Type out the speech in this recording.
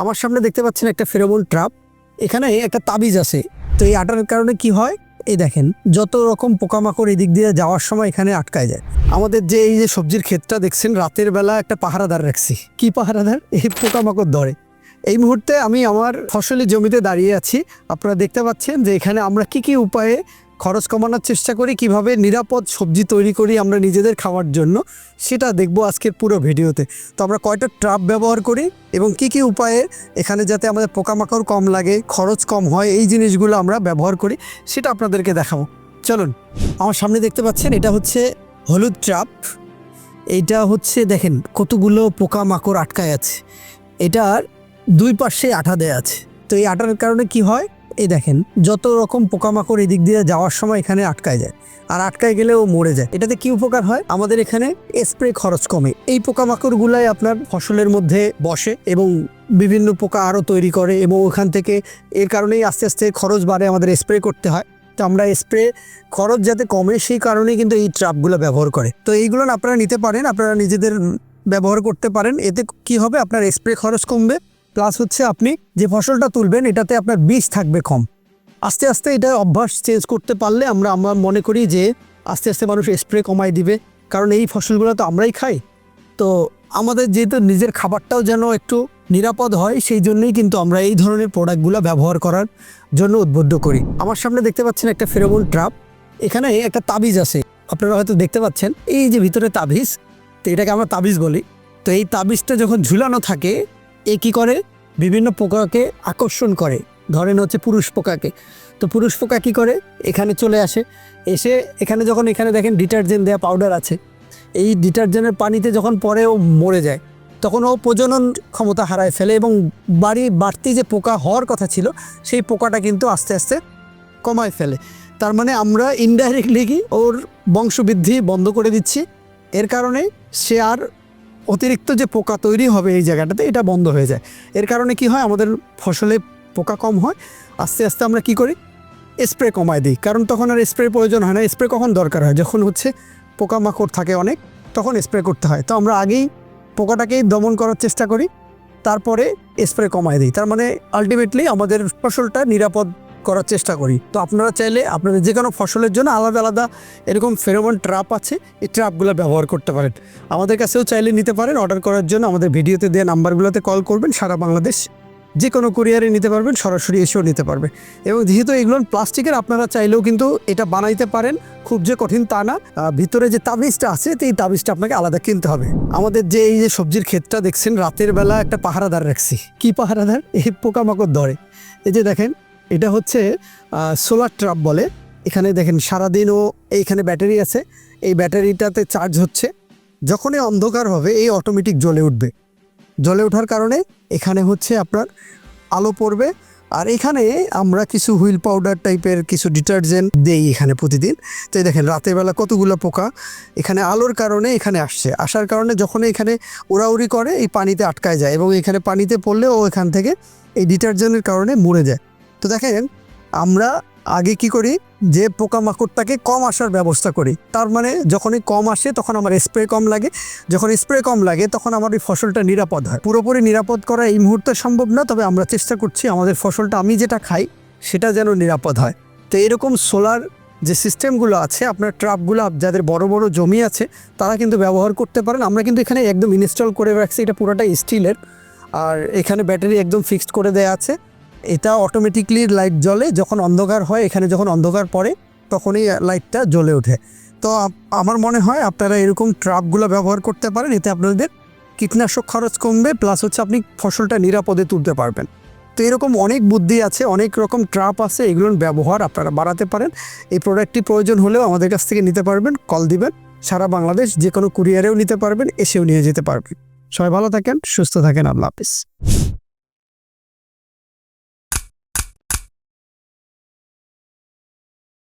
আমার সামনে দেখতে পাচ্ছেন একটা ফেরোমন ট্রাপ। এখানে একটা তাবিজ আছে। তো এই আটার কারণে কি হয়? এই দেখেন, যত রকম পোকামাকড় এদিক দিয়ে যাওয়ার সময় এখানে আটকায় যায়। আমাদের যে এই যে সবজির ক্ষেতটা দেখছেন, রাতের বেলা একটা পাহারাদার রাখছি। কি পাহারাদার? এই পোকামাকড় ধরে। এই মুহূর্তে আমি আমার ফসলি জমিতে দাঁড়িয়ে আছি। আপনারা দেখতে পাচ্ছেন যে এখানে আমরা কি কি উপায়ে খরচ কমানোর চেষ্টা করি, কীভাবে নিরাপদ সবজি তৈরি করি আমরা নিজেদের খাওয়ার জন্য, সেটা দেখব আজকের পুরো ভিডিওতে। তো আমরা কয়টা ট্রাপ ব্যবহার করি এবং কি কি উপায়ে এখানে যাতে আমাদের পোকামাকড় কম লাগে, খরচ কম হয়, এই জিনিসগুলো আমরা ব্যবহার করি, সেটা আপনাদেরকে দেখাবো। চলুন, আমার সামনে দেখতে পাচ্ছেন, এটা হচ্ছে হলুদ ট্রাপ। এইটা হচ্ছে, দেখেন, কতগুলো পোকামাকড় আটকায় আছে। এটার দুই পাশে আঠা দেয়া আছে। তো এই আঠার কারণে কি হয়? এই দেখেন, যত রকম পোকামাকড় এদিক দিয়ে যাওয়ার সময় এখানে আটকায় যায় আর আটকায় গেলে ও মরে যায়। এটাতে কি উপকার হয়? আমাদের এখানে স্প্রে খরচ কমে। এই পোকামাকড়গুলাই আপনার ফসলের মধ্যে বসে এবং বিভিন্ন পোকা আরও তৈরি করে এবং ওখান থেকে এর কারণেই আস্তে আস্তে খরচ বাড়ে আমাদের স্প্রে করতে হয়। তো আমরা স্প্রে খরচ যাতে কমে সেই কারণেই কিন্তু এই ট্রাপগুলো ব্যবহার করে। তো এইগুলো আপনারা নিতে পারেন, আপনারা নিজেদের ব্যবহার করতে পারেন। এতে কি হবে? আপনার স্প্রে খরচ কমবে। প্লাস হচ্ছে আপনি যে ফসলটা তুলবেন, এটাতে আপনার বীজ থাকবে কম। আস্তে আস্তে এটা অভ্যাস চেঞ্জ করতে পারলে আমরা আমরা মনে করি যে আস্তে আস্তে মানুষ স্প্রে কমাই দিবে। কারণ এই ফসলগুলো তো আমরাই খাই। তো আমাদের যেহেতু নিজের খাবারটাও যেন একটু নিরাপদ হয়, সেই জন্যই কিন্তু আমরা এই ধরনের প্রোডাক্টগুলো ব্যবহার করার জন্য উদ্বুদ্ধ করি। আমার সামনে দেখতে পাচ্ছেন একটা ফেরোমন ট্রাপ এখানে একটা তাবিজ আছে। আপনারা হয়তো দেখতে পাচ্ছেন। এই যে ভিতরে তাবিজ, তো এটাকে আমরা তাবিজ বলি। তো এই তাবিজটা যখন ঝুলানো থাকে এ কী করে? বিভিন্ন পোকাকে আকর্ষণ করে। ধরেন হচ্ছে পুরুষ পোকাকে। তো পুরুষ পোকা কী করে? এখানে চলে আসে। এসে এখানে যখন এখানে দেখেন ডিটারজেন্ট দেওয়া পাউডার আছে। এই ডিটারজেন্টের পানিতে যখন পরে ও মরে যায়, তখন ও প্রজনন ক্ষমতা হারায় ফেলে এবং বাড়ি বাড়তি যে পোকা হওয়ার কথা ছিল, সেই পোকাটা কিন্তু আস্তে আস্তে কমায় ফেলে। তার মানে আমরা ইনডাইরেক্টলি কি ওর বংশবৃদ্ধি বন্ধ করে দিচ্ছি। এর কারণে সে আর অতিরিক্ত যে পোকা তৈরি হবে এই জায়গাটাতে এটা বন্ধ হয়ে যায়। এর কারণে কি হয়? আমাদের ফসলে পোকা কম হয়। আস্তে আস্তে আমরা কি করি? স্প্রে কমায় দিই। কারণ তখন আর স্প্রে প্রয়োজন হয় না। স্প্রে কখন দরকার হয়? যখন হচ্ছে পোকামাকড় থাকে অনেক, তখন স্প্রে করতে হয়। তো আমরা আগেই পোকাটাকেই দমন করার চেষ্টা করি। তারপরে স্প্রে কমায় দিই। তার মানে আলটিমেটলি আমাদের ফসলটা নিরাপদ করার চেষ্টা করি। তো আপনারা চাইলে আপনাদের যে কোনো ফসলের জন্য আলাদা আলাদা এরকম ফেরোমন ট্রাপ আছে, এই ট্রাপগুলো ব্যবহার করতে পারেন। আমাদের কাছেও চাইলে নিতে পারেন অর্ডার করার জন্য। আমাদের ভিডিওতে দেওয়া নাম্বারগুলোতে কল করবেন, সারা বাংলাদেশ যে কোনো কুরিয়ারে নিতে পারবেন, সরাসরি এসেও নিতে পারবে। এবং যেহেতু এগুলো প্লাস্টিকের, আপনারা চাইলেও কিন্তু এটা বানাইতে পারেন। খুব যে কঠিন তা না। ভিতরে যে তাবিজটা আছে এই তাবিজটা আপনাকে আলাদা কিনতে হবে। আমাদের যে এই যে সবজির ক্ষেতটা দেখছেন, রাতের বেলা একটা পাহারাদার রাখছি। কি পাহারাদার? এই পোকামাকড় ধরে। এই যে দেখেন এটা হচ্ছে সোলার ট্রাপ বলে। এখানে দেখেন সারাদিনও এইখানে ব্যাটারি আছে। এই ব্যাটারিটাতে চার্জ হচ্ছে। যখনই অন্ধকার হবে, এই অটোমেটিক জ্বলে উঠবে। জ্বলে ওঠার কারণে এখানে হচ্ছে আপনার আলো পড়বে। আর এখানে আমরা কিছু হুইল পাউডার টাইপের কিছু ডিটারজেন্ট দেই এখানে প্রতিদিন। তো এই দেখেন, রাতের বেলা কতগুলো পোকা এখানে আলোর কারণে এখানে আসছে। আসার কারণে যখন এখানে উড়াউড়ি করে, এই পানিতে আটকায় যায় এবং এখানে পানিতে পড়লে ও এখান থেকে এই ডিটারজেন্টের কারণে মরে যায়। তো দেখেন, আমরা আগে কি করি? যে পোকামাকড়টাকে কম আসার ব্যবস্থা করি। তার মানে যখনই কম আসে তখন আমার স্প্রে কম লাগে। যখন স্প্রে কম লাগে তখন আমার ওই ফসলটা নিরাপদ হয়। পুরোপুরি নিরাপদ করা এই মুহূর্তে সম্ভব না, তবে আমরা চেষ্টা করছি আমাদের ফসলটা, আমি যেটা খাই সেটা যেন নিরাপদ হয়। তো এরকম সোলার যে সিস্টেমগুলো আছে, আপনার ট্রাপগুলো, যাদের বড় বড় জমি আছে, তারা কিন্তু ব্যবহার করতে পারেন। আমরা কিন্তু এখানে একদম ইনস্টল করে রাখছি। এটা পুরোটা স্টিলের আর এখানে ব্যাটারি একদম ফিক্সড করে দেওয়া আছে। এটা অটোমেটিকলি লাইট জ্বলে, যখন অন্ধকার হয়, এখানে যখন অন্ধকার পড়ে, তখনই লাইটটা জ্বলে ওঠে। তো আমার মনে হয় আপনারা এরকম ট্রাপগুলো ব্যবহার করতে পারেন, এতে আপনাদের কীটনাশক খরচ কমবে প্লাস হচ্ছে আপনি ফসলটা নিরাপদে তুলতে পারবেন। তো এরকম অনেক বুদ্ধি আছে, অনেক রকম ট্রাপ আছে, এগুলোর ব্যবহার আপনারা বাড়াতে পারেন। এই প্রোডাক্টটি প্রয়োজন হলেও আমাদের কাছ থেকে নিতে পারবেন কল দিবেন, সারা বাংলাদেশ যে কোনো কুরিয়ারেও নিতে পারবেন, এসেও নিয়ে যেতে পারবেন। সবাই ভালো থাকেন, সুস্থ থাকেন, আল্লাহ হাফিজ।